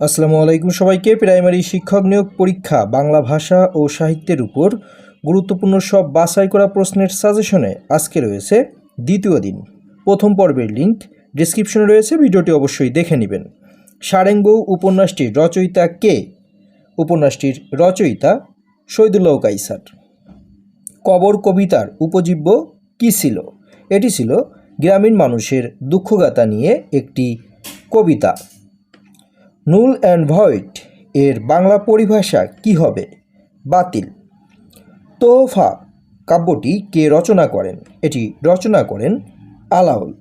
আসসালামু আলাইকুম সবাইকে। প্রাইমারি শিক্ষক নিয়োগ পরীক্ষা বাংলা ভাষা ও সাহিত্যের উপর গুরুত্বপূর্ণ সব বাছাই করা প্রশ্নের সাজেশনে আজকে রয়েছে দ্বিতীয় দিন। প্রথম পর্বের লিঙ্ক ডিসক্রিপশনে রয়েছে, ভিডিওটি অবশ্যই দেখে নেবেন। সারেঙ্গৌ উপন্যাসটির রচয়িতা কে? উপন্যাসটির রচয়িতা শহীদুল্লাহ কাইসার। কবর কবিতার উপজীব্য কী ছিল? এটি ছিল গ্রামীণ মানুষের দুঃখগাথা নিয়ে একটি কবিতা। নুল অ্যান্ড ভয়েড এর বাংলা পরিভাষা কি হবে? বাতিল। তোহফা কাব্যটি কে রচনা করেন? এটি রচনা করেন আলাউল।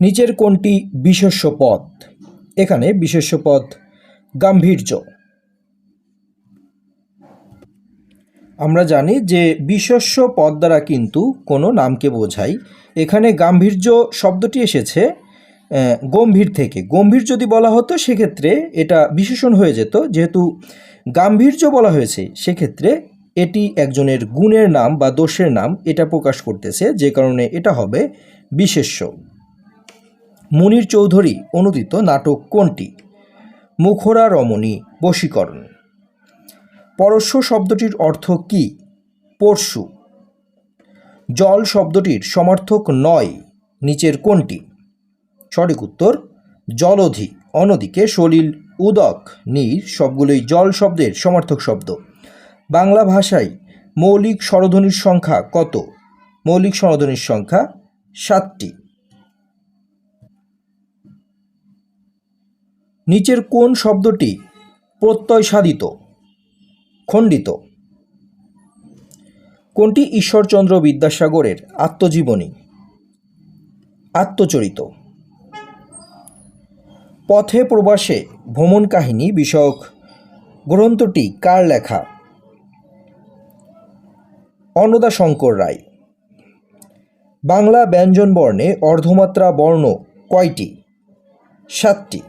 নিচের কোনটি বিশেষ্য পদ। এখানে বিশেষ্য পদ গাম্ভীর্য। আমরা জানি যে বিশেষ্য পদ দ্বারা কিন্তু কোনো নামকে বোঝায়। এখানে গাম্ভীর্য শব্দটি এসেছে গম্ভীর থেকে। গম্ভীর যদি বলা হতো, সেক্ষেত্রে এটা বিশেষণ হয়ে যেত। যেহেতু গাম্ভীর্য বলা হয়েছে, সেক্ষেত্রে এটি একজনের গুণের নাম বা দোষের নাম এটা প্রকাশ করতেছে, যে কারণে এটা হবে বিশেষ্য। মুনির চৌধুরী অনুদিত নাটক কোনটি? মুখরা রমণী, বশীকরণ। পরশ্ব শব্দটির অর্থ কি? পরশু। জল শব্দটির সমার্থক নয়, নিচের কোনটি? সঠিক উত্তর, জলধি। অন্যদিকে সলিল, উদক, নীর সবগুলোই জল শব্দের সমার্থক শব্দ। বাংলা ভাষায় মৌলিক স্বরধ্বনির সংখ্যা কত? মৌলিক স্বরধ্বনির সংখ্যা সাতটি। নিচের কোন শব্দটি প্রত্যয় সাধিত খণ্ডিত। কোনটি ঈশ্বরচন্দ্র বিদ্যাসাগরের আত্মজীবনী? আত্মচরিত। পথে প্রবাসে ভ্রমণ কাহিনী বিষয়ক গ্রন্থটি কার লেখা? অন্নদা শঙ্কর রায়। বাংলা ব্যঞ্জন বর্ণে অর্ধমাত্রা বর্ণ কয়টি? সাতটি।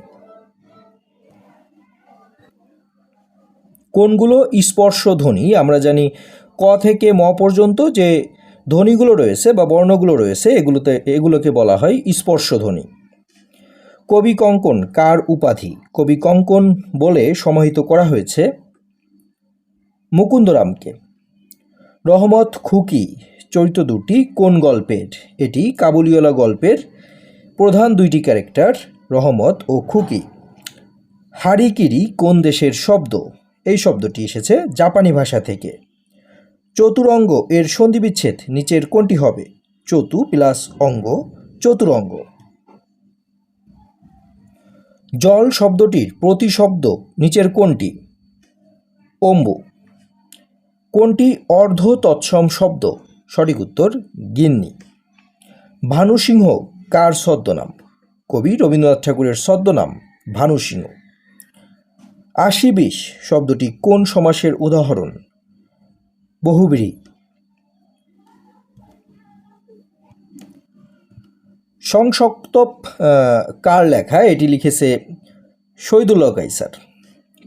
কোনগুলো স্পর্শ ধ্বনি আমরা জানি ক থেকে ম পর্যন্ত যে ধ্বনিগুলো রয়েছে বা বর্ণগুলো রয়েছে, এগুলোতে, এগুলোকে বলা হয় স্পর্শ ধ্বনি কবি কঙ্কন, কার উপাধি? কবি কঙ্কন বলে সমাহিত করা হয়েছে মুকুন্দরামকে। রহমত খুকি, চরিত্র দুটি, কোন গল্পের? এটি কাবুলিওয়ালা গল্পের প্রধান দুইটি ক্যারেক্টার, রহমত ও খুকি। হারিকিরি কোন দেশের শব্দ? এই শব্দটি এসেছে জাপানি ভাষা থেকে। চতুরঙ্গ এর সন্ধিবিচ্ছেদ নিচের কোনটি হবে? চতু প্লাস অঙ্গ, চতুরঙ্গ। জল শব্দটির প্রতিশব্দ নিচের কোনটি? অম্বু। কোনটি অর্ধ তৎসম শব্দ? সঠিক উত্তর, গিন্নি। ভানু সিংহ কার ছদ্মনাম? কবি রবীন্দ্রনাথ ঠাকুরের ছদ্মনাম ভানু সিংহ আশি বিশ শব্দটি কোন সমাসের উদাহরণ? বহুব্রী। সংসক্তপ কার লেখা? এটি লিখেছে শহীদুল্লাহ কাইসার।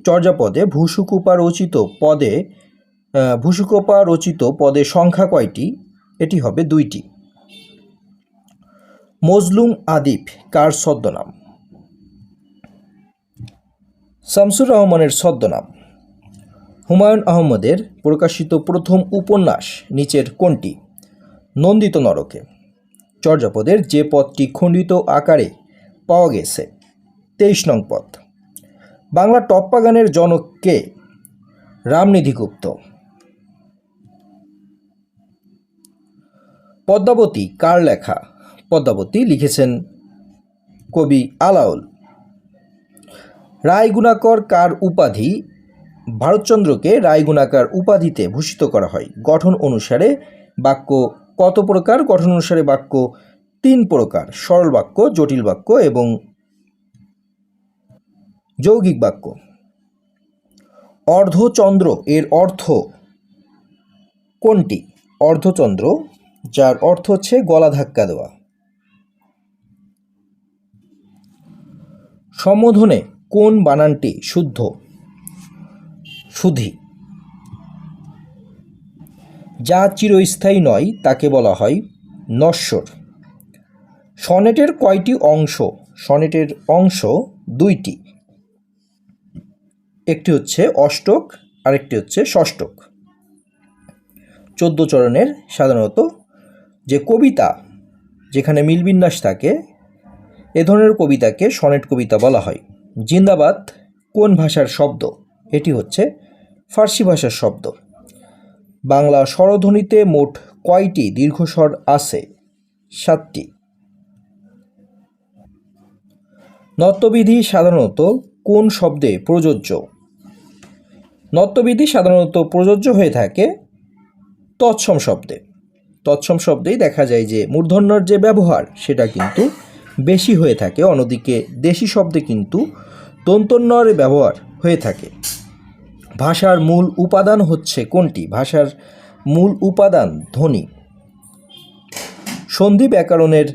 চর্যাপদে ভূসুকুপা রচিত পদে ভূসুকুপা রচিত পদে সংখ্যা কয়টি? এটি হবে দুইটি। মজলুম আদিপ কার ছদ্মনাম? শামসুর রহমানের ছদ্মনাম। হুমায়ুন আহমদের প্রকাশিত প্রথম উপন্যাস নিচের কোনটি? নন্দিত নরকে। চর্যাপদের যে পদটি খণ্ডিত আকারে পাওয়া গেছে। তেইশ নং পদ। বাংলা টপ্পা গানের জনক কে? রামনিধি গুপ্ত। পদ্মাবতী কার লেখা? পদ্মাবতী লিখেছেন কবি আলাউল। রায়গুণাকর কার উপাধি? ভারতচন্দ্রকে রায়গুণাকার উপাধিতে ভূষিত করা হয়। গঠন অনুসারে বাক্য কত প্রকার গঠন অনুসারে বাক্য? তিন প্রকার, সরল বাক্য, জটিল বাক্য এবং যৌগিক বাক্য। অর্ধচন্দ্র এর অর্থ কোনটি? অর্ধচন্দ্র, যার অর্থ হচ্ছে গলা ধাক্কা দেওয়া। সম্বোধনে কোন বানানটি শুদ্ধ? সুধি। যা চিরস্থায়ী নয়, তাকে বলা হয় নশ্বর। সনেটের কয়টি অংশ? সনেটের অংশ দুইটি। একটি হচ্ছে অষ্টক, আরেকটি হচ্ছে ষষ্ঠক। চোদ্দ চরণের সাধারণত যে কবিতা যেখানে মিলবিন্যাস থাকে, এ ধরনের কবিতাকে সনেট কবিতা বলা হয়। জিন্দাবাদ কোন ভাষার শব্দ? এটি হচ্ছে ফার্সি ভাষার শব্দ। বাংলা স্বরধ্বনিতে মোট কয়টি দীর্ঘস্বর আছে? সাতটি। নত্যবিধি সাধারণত কোন শব্দে প্রযোজ্য? নত্যবিধি সাধারণত প্রযোজ্য হয়ে থাকে তৎসম শব্দে। তৎসম শব্দেই দেখা যায় যে মূর্ধন্যর যে ব্যবহার, সেটা কিন্তু বেশি হয়ে থাকে। অন্যদিকে দেশি শব্দে কিন্তু দন্তন্যর ব্যবহার হয়ে থাকে। ভাষার মূল উপাদান হচ্ছে কোনটি? ভাষার মূল উপাদান ধ্বনি। সন্ধি ব্যাকরণের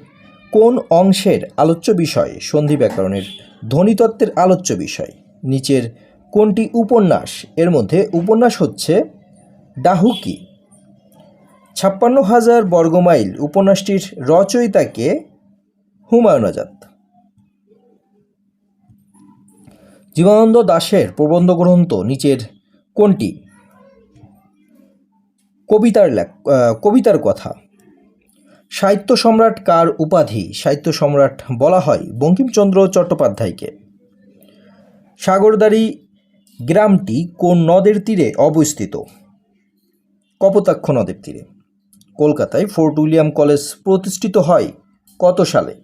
কোন অংশের আলোচ্য বিষয়? সন্ধি ব্যাকরণের ধ্বনিতত্ত্বের আলোচ্য বিষয়। নিচের কোনটি উপন্যাস? এর মধ্যে উপন্যাস হচ্ছে ডাহুকি ছাপ্পান্ন হাজার বর্গমাইল উপন্যাসটির রচয়িতাকে হুমায়ুন আজাদ জীবনানন্দ দাশের প্রবন্ধ গ্রন্থ নিচের কোনটি? কবিতার কবিতার কথা। সাহিত্য সম্রাট কার উপাধি? সাহিত্য সম্রাট বলা হয় বঙ্কিমচন্দ্র চট্টোপাধ্যায়কে। সাগরদাড়ি গ্রামটি কোন নদের তীরে অবস্থিত? কপোতাক্ষ নদের তীরে। কলকাতায় ফোর্ট উইলিয়াম কলেজ প্রতিষ্ঠিত হয় কত সালে?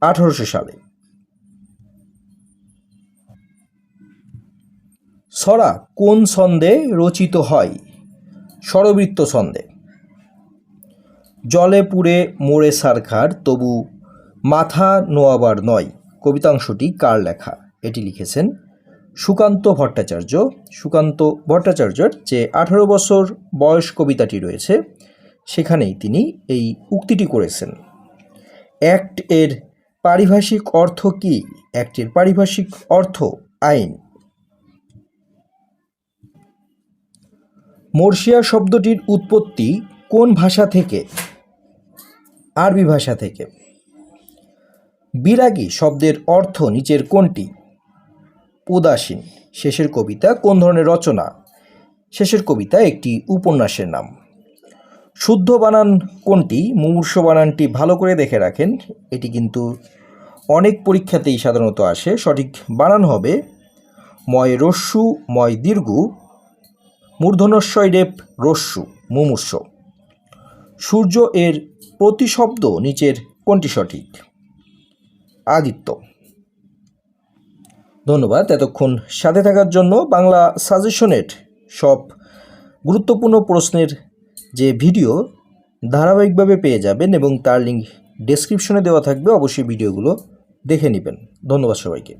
আঠারোশো সালে। ছড়া কোন ছন্দে রচিত হয়? স্বরবৃত্ত ছন্দে। জলে পুড়ে মোড়ে সারখার তবু মাথা নোয়াবার নয়। কবিতাংশটি কার লেখা? এটি লিখেছেন সুকান্ত ভট্টাচার্য। সুকান্ত ভট্টাচার্যর যে আঠারো বছর বয়স কবিতাটি রয়েছে, সেখানেই তিনি এই উক্তিটি করেছেন। অ্যাক্ট এর পারিভাষিক অর্থ কী? অ্যাক্টের পারিভাষিক অর্থ আইন। মর্শিয়া শব্দটির উৎপত্তি কোন ভাষা থেকে? আরবি ভাষা থেকে। বিরাগী শব্দের অর্থ নিচের কোনটি? উদাসীন। শেষের কবিতা কোন ধরনের রচনা? শেষের কবিতা একটি উপন্যাসের নাম। শুদ্ধ বানান কোনটি? মুমূর্ষ বানানটি ভালো করে দেখে রাখেন। এটি কিন্তু অনেক পরীক্ষাতেই সাধারণত আসে। সঠিক বানান হবে ময় রস্যু, ময় দীর্ঘ মূর্ধনস্বয় রেপ রস্যু, মুমূর্ষ। সূর্য এর প্রতিশব্দ নিচের কোনটি সঠিক? আদিত্য। ধন্যবাদ এতক্ষণ সাথে থাকার জন্য বাংলা সাজেশনের সব গুরুত্বপূর্ণ প্রশ্নের যে ভিডিও ধারাবাহিকভাবে পেয়ে যাবেন এবং তার লিঙ্ক ডেসক্রিপশনে দেওয়া থাকবে, অবশ্যই ভিডিওগুলো দেখে নেবেন। ধন্যবাদ সবাইকে।